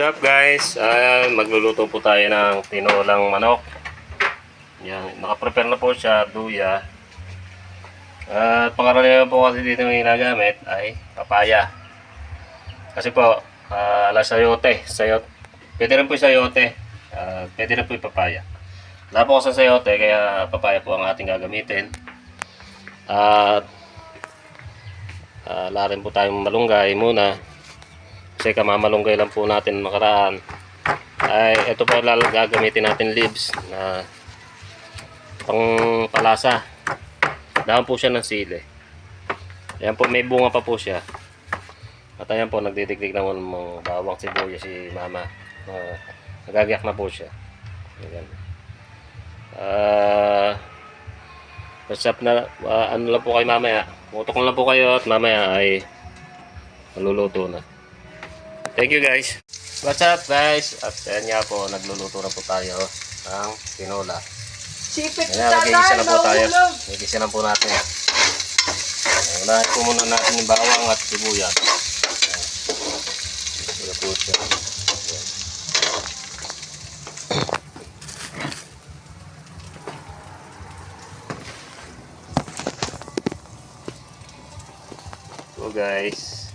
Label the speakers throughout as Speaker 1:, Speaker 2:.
Speaker 1: What's up guys? Ayan, magluluto po tayo ng tinolang manok. Yan, nakaprepare na po siya, duya. At pangaraniwan po kasi dito yung ginagamit ay papaya. Kasi po, uh, ala sayote. Sayot. Pwede rin po yung sayote. Ah, pwede rin po yung papaya. Wala po sa sayote, kaya papaya po ang ating gagamitin. At uh, wala rin po tayong malunggay muna. Kasi kamamalunggay lang po natin makaraan. Ay, ito lalo gagamitin natin leaves na pang palasa. Dahon po siya ng sili. Ayan po, may bunga pa po siya. At ayan po, nagtitiktik ng mga bawang sibuyas si mama. Uh, nagagyak na po siya. Ayan. Ah... what's na, ah, ano lang po kayo mamaya. Mutok lang po kayo at mamaya ay maluluto na. Thank you guys. What's up guys? At ayan nga po, nagluluto na po tayo ng tinola.
Speaker 2: Sipit
Speaker 1: Ayan,
Speaker 2: na
Speaker 1: po tayo. Nag-iisa na po natin. Ayan, Unahin po muna natin yung bawang at sibuyas. Ayan. Po siya. Ayan. So guys.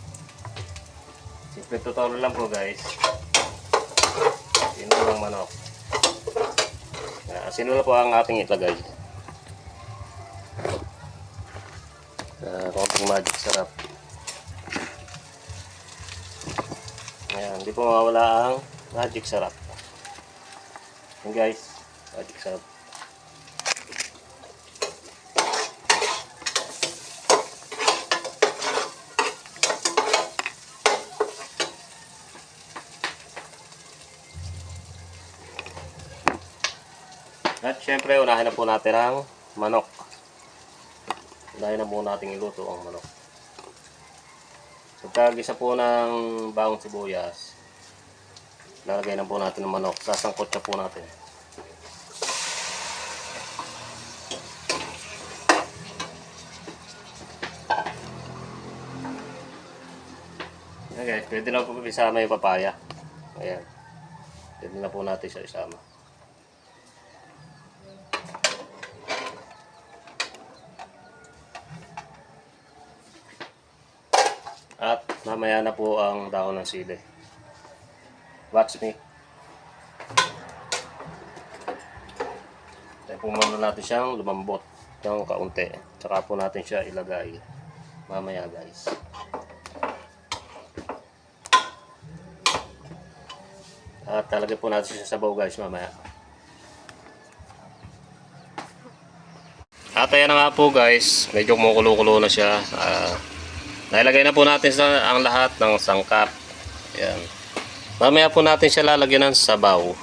Speaker 1: Simple tutorial lang po guys. Sino lang manok. Uh, sino po ang ating itlagay? Uh, konting magic sarap. Ayan, hindi po mawala ang magic sarap. Yan guys, magic sarap. At syempre, unahin na po natin ang manok. Unahin na po natin iluto ang manok. Pagkagisa po ng bawang sibuyas, lalagay na po natin ng manok. Sasangkot siya po natin. Guys, pwede na po isama yung papaya. Ayan. Pwede na po natin siya isama. At mamaya na po ang dahon ng sili. Watch me. Tayo po muna natin siyang lumambot ng kaunti. Tsaka po natin siya ilagay mamaya guys. At talagay po natin siya sa sabaw guys mamaya. At ayan na nga po guys, medyo kumukulo-kulo na siya. Ah, Nailagay na po natin sa ang lahat ng sangkap. Ayan. Mamaya po natin siya lalagyan ng sabaw.